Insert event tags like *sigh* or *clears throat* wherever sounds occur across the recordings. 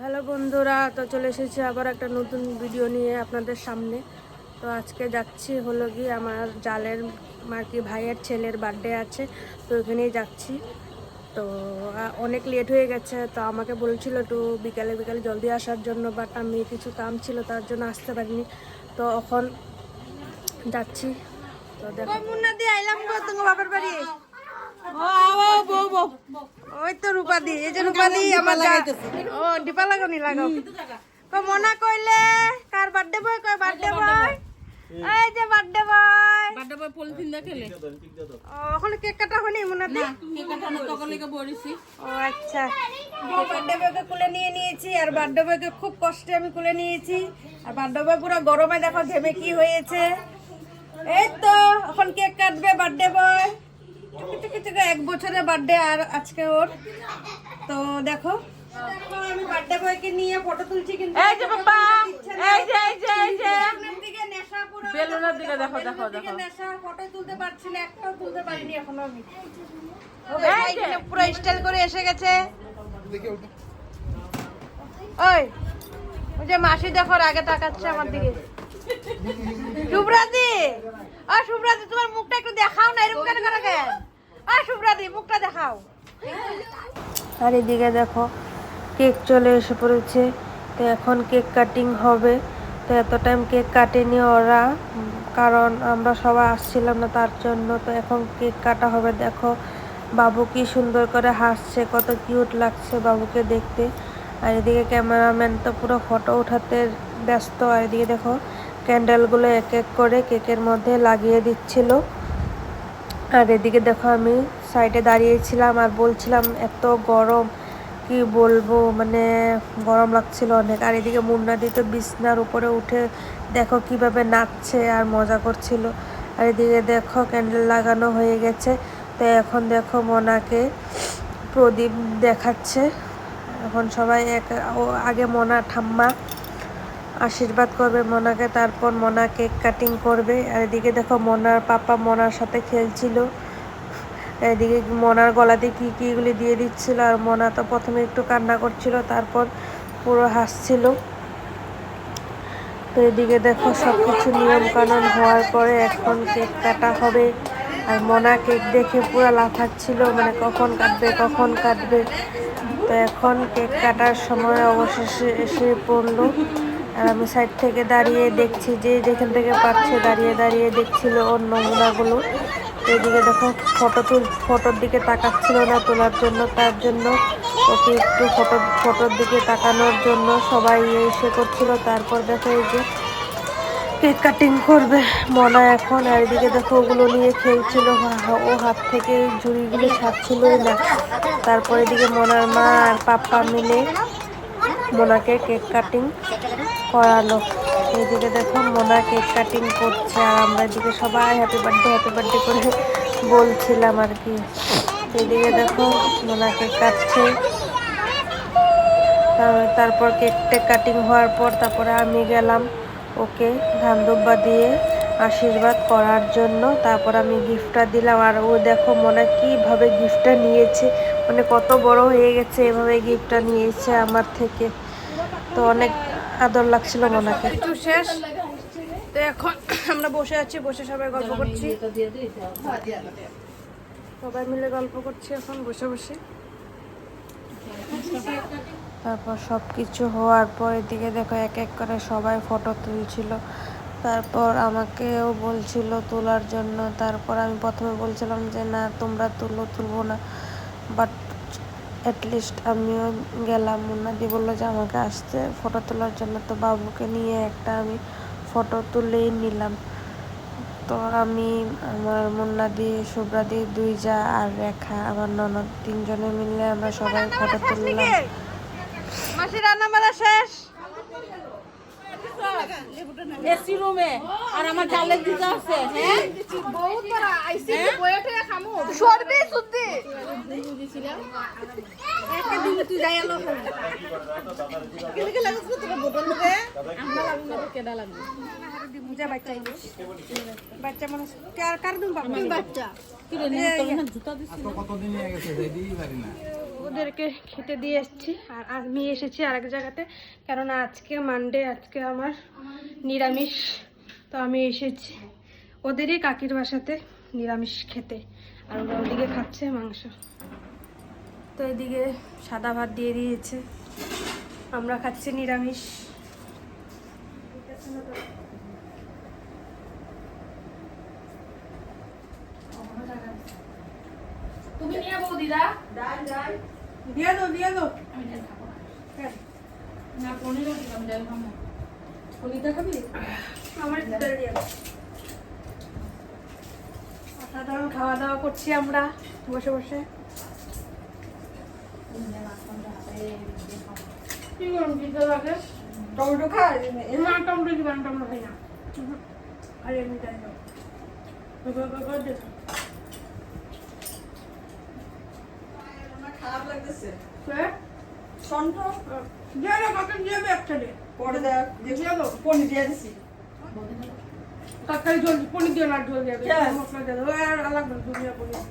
Hello বন্ধুরা, তো চলে এসেছি আবার একটা নতুন ভিডিও নিয়ে আপনাদের সামনে। তো আজকে যাচ্ছি হলো কি, আমার জালের আর কি ভাইয়ের ছেলের বার্থডে আছে, তো ওখানেই যাচ্ছি। তো অনেক লেট হয়ে গেছে, তো আমাকে বলছিল একটু বিকালে বিকালে জলদি আসার জন্য বাট আমি কিছু কাম ছিল, তার জন্য আসতে পারিনি। তো এখন যাচ্ছি। তো দেখো। মুন্না দিয়ে আইলাম তোমার বাবার বাড়ি। ওই তো রূপাদি এই যে রূপাদি আমার যা- ও ডিপা লাগানি লাগাও। তো মনা কইলে কার বার্থডে বয় কয় বার্থডে বয় এই যে birthday boy birthday boy polythene দিয়ে খেলে। ও এখন কেক কাটা হয়নি মনে কেক ও আচ্ছা। বার্থডে বয়কে কুলে নিয়ে নিয়েছি আর বার্থডে বয়কে খুব কষ্টে আমি কুলে নিয়েছি। আর বার্থডে বয় পুরো গরমে দেখো ঘেমে কি হয়েছে। এই তো এখন কেক কাটবে বার্থডে বয় এক বছরের বার্থডে আর আজকে ওর। তো দেখো আমি বার্থডে বয়কে নিয়ে ফটো তুলছি কিন্তু এই যে বাবা এই যে এই যে এই যে। দিকে নেশা পুরো বেলুনের দিকে দেখো দেখো দেখো নেশা ফটো তুলতে পারছি না একটাও তুলতে পারিনি এখনও আমি। ও ভাই পুরো স্টাইল করে এসে গেছে। ওই ওই যে মাসি দেখো আগে তাকাচ্ছে আমার দিকে। শুভ্রাদি ও শুভ্রাদি তোমার মুখটা একটু দেখাও না এরকম কেন করো কেন? শুভ্রাদি আর এদিকে দেখো, কেক চলে এসে পড়েছে। তো এখন কেক কাটিং হবে। তো এত টাইম কেক কাটেনি ওরা, কারণ আমরা সবাই আসছিলাম না তার জন্য। তো এখন কেক কাটা হবে, দেখো। বাবু কি সুন্দর করে হাসছে, কত কিউট লাগছে বাবুকে দেখতে। আর এদিকে ক্যামেরাম্যান তো পুরো ফটো ওঠাতে ব্যস্ত। আর এদিকে দেখো ক্যান্ডেলগুলো এক এক করে কেকের মধ্যে লাগিয়ে দিচ্ছিল। আর এদিকে দেখো আমি সাইডে দাঁড়িয়েছিলাম আর বলছিলাম, এত গরম, কি বলব? মানে গরম লাগছিল অনেক। আর এদিকে মুন্নাদি তো বিছনার উপরে উঠে দেখো কীভাবে নাচছে আর মজা করছিল। আর এদিকে দেখো ক্যান্ডেল লাগানো হয়ে গেছে। তো এখন দেখো মনাকে প্রদীপ দেখাচ্ছে। এখন সবাই এক আগে মনা ঠাম্মা আশীর্বাদ করবে মনাকে, তারপর মোনা কেক কাটিং করবে। আর এদিকে দেখো মোনার পাপা মোনার সাথে খেলছিল। এদিকে মোনার গলাতে কি কি এগুলি দিয়ে দিচ্ছিল, আর মোনা তো প্রথমে একটু কান্না করছিল, তারপর পুরো হাসছিল। তো এদিকে দেখো সব কিছু নিয়ম কানুন হওয়ার পরে এখন কেক কাটা হবে। আর মোনা কেক দেখে পুরো লাফাচ্ছিল মানে কখন কাটবে কখন কাটবে। তো এখন কেক কাটার সময় অবশেষে এসে পড়ল। আর আমি সাইড থেকে দাঁড়িয়ে দেখছি যে যেখান থেকে পাচ্ছে দাঁড়িয়ে দাঁড়িয়ে দেখছিল ওর নমুনাগুলো এদিকে দেখো ফটো তুল ফটোর দিকে তাকাচ্ছিল না তোলার জন্য, তার জন্য ওকে একটু ফটো ফটোর দিকে তাকানোর জন্য সবাই এসে করছিল। তারপর দেখো এই যে কেক কাটিং করবে মনা এখন। আর এদিকে দেখো, ওগুলো নিয়ে খেলছিল। ও হাত থেকে ঝুড়িগুলো ছাড়ছিলই না। তারপর এদিকে মনার মা আর পাপ্পা মিলে মোনাকে কেক কাটিং করালো। এইদিকে দেখো মোনা কেক কাটিং করছে আর আমরা এদিকে সবাই হ্যাপি বার্থডে হ্যাপি বার্থডে করে বলছিলাম আর কি। এইদিকে দেখো মোনা কেক কাটছে। তারপর কেক টেক কাটিং হওয়ার পর তারপরে আমি গেলাম ওকে ধান দুব্বা দিয়ে আশীর্বাদ করার জন্য। তারপর আমি গিফটটা দিলাম আর ও দেখো মনে কীভাবে গিফটটা নিয়েছে। মানে কত বড় হয়ে গেছে এভাবে গিফটটা নিয়েছে আমার থেকে। তো অনেক আদর লাগছিল একটু শেষ। তো এখন আমরা বসে আছি, বসে সবাই গল্প করছি। সবাই মিলে গল্প করছি এখন, বসে বসে। তারপর সব কিছু হওয়ার পর এদিকে দেখো এক এক করে সবাই ফটো তুলছিল। তারপর আমাকেও বলছিল তোলার জন্য। তারপর আমি প্রথমে বলছিলাম যে, না, তোমরা তুলো, তুলবো না। বাট অ্যাটলিস্ট আমিও গেলাম। মুন্নাদি বলল যে আমাকে আসতে ফটো তোলার জন্য। তো বাবুকে নিয়ে একটা আমি ফটো তুলেই নিলাম। তো আমি, আমার মুন্নাদি শুভ্রাদি দুই যা আর রেখা, আমার ননদ তিনজনে মিলে আমরা সবাই ফটো তুললাম। শেষ? এসি রুমে। আর আমার জালের দিতে আছে হ্যাঁ? সরবি সুদ্ধি কেডা লাগবে বাচ্চা। মানুষ কার কার দিন বাবা বাচ্চা কি রে নিয়ে তোর না জুতা দিছি কতদিন নিয়ে গেছে? যাইতেই পারি না ওদেরকে খেতে দিয়ে এসেছি। আর আমি এসেছি আরেক জায়গাতে কেননা আজকে মানডে আজকে আমার নিরামিষ। তো আমি এসেছি ওদেরই কাকির বাসাতে নিরামিষ খেতে। আর ওরা ওদিকে খাচ্ছে মাংস। তো এদিকে সাদা ভাত দিয়ে দিয়েছে। আমরা খাচ্ছি নিরামিষ। তুমি নিয়ে বৌদিদা দিয়ে দিয়ে দো আমি ডাল খাব না। পনিরও দিলাম ডাল খাব। খাবি আমার ডাল দিয়ে দাও। অসাধারণ খাওয়া দাওয়া করছি আমরা বসে বসে কি করুন দিতে লাগে টমেটো খাই না টমেটো টমেটো খাই না আর এমনি তাই খারাপ লাগতেছে। সন্ট দিয়ে দাও কাকে দিয়ে একটা দিয়ে পরে দেখ দিয়ে দাও পনি দিয়ে দিছি। কাকাই জলদি পনির দিয়ে না জল দিয়ে মশলা দিয়ে দাও আর আলাদা দুনিয়া পনির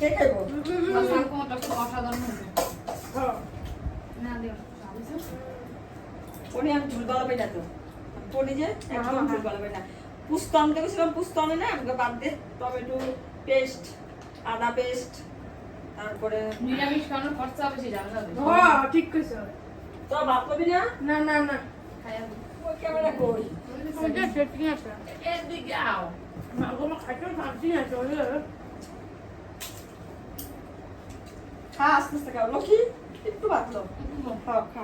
কে খাইবো মাছের কোমরটা খুব অসাধারণ হয়েছে। হ্যাঁ। না দিও। পনি আমি ঝুল বালা পাই না তো। পনি যে একদম ঝুল বালা পাই না পুস্ত আনতে গেছিলাম পুস্ত আনে না? আমাকে বাদ দে। টমেটো পেস্ট আদা পেস্ট তারপরে নিরামিষ খাওয়ানোর খরচা বেশি জানো হ্যাঁ ঠিক কইছো। তোর ভাত না? না না না। খাইয়া ওই ক্যামেরা কই? ওইটা সেটিং আছে। এদিকে আও। না ওগুলো খাইতে ভাবছি আছে ওই খা আস্তে আস্তে খাও। লক্ষ্মী একটু ভাত লো খাও খা।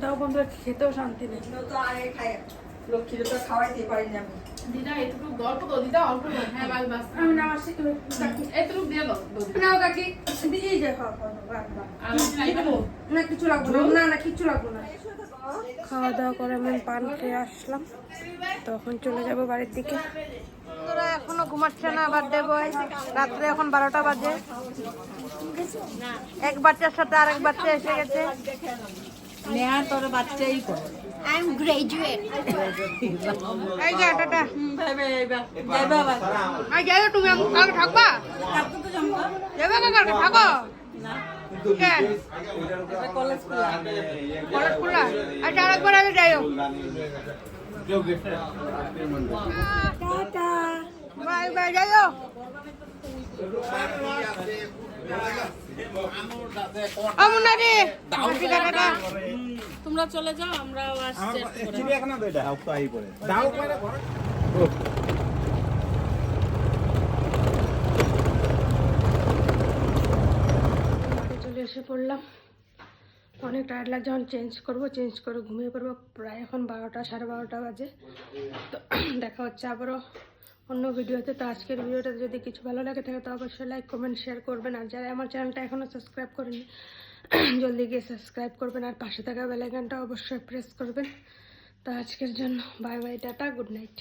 দাও বন্ধু খেতেও শান্তি নেই। তো আগে লক্ষ্মীর তো খাওয়াইতে পারি না আমি। দিদা এটুকু গল্প তো দিদা অল্প হ্যাঁ বাস বাস। আমি না আসি এটুকু দিয়ে দাও বৌদি। কাকি দিয়ে যে খাও খাও খাও, খাও। আর আমি খাইবো না। না কিছু লাগবে না। না না কিছু লাগবে না। খাওয়া দাওয়া করে আমি পান খেয়ে আসলাম। তখন চলে যাব বাড়ির দিকে। বন্ধুরা এখনও ঘুমাচ্ছে না বার্থডে বয় রাত্রে এখন বারোটা বাজে। এক বাচ্চার সাথে আরেক বাচ্চা এসে গেছে। নেহা তোর বাচ্চাই করে। আই এম গ্রাজুয়েট এই যে, টাটা। আই যাই তুমি আম- কালকে থাকবা? যাবে কালকে থাকো। কেন কলেজ খোলা কলেজ খোলা? আচ্ছা আরেকবার আগে যাইও। টাটা। বাই বাই, যাইও। তোমরা চলে যাও আমরা আসছি চিড়িয়াখানা তো তো আই পড়ে দাও চলে এসে পড়লাম। অনেক টায়ার্ড লাগছে যখন চেঞ্জ করব চেঞ্জ করে ঘুমিয়ে পড়ব। প্রায় এখন বারোটা সাড়ে বারোটা বাজে। তো দেখা হচ্ছে আবারও। অন্য ভিডিওতে। তো আজকের ভিডিওটা যদি কিছু ভালো লাগে থাকে, তো অবশ্যই লাইক কমেন্ট শেয়ার করবেন। আর যারা আমার চ্যানেলটা এখনও সাবস্ক্রাইব করেনি, *clears throat* জলদি গিয়ে সাবস্ক্রাইব করবেন। আর পাশে থাকা বেলাইকানটা অবশ্যই প্রেস করবেন। তো আজকের জন্য bye bye tata good night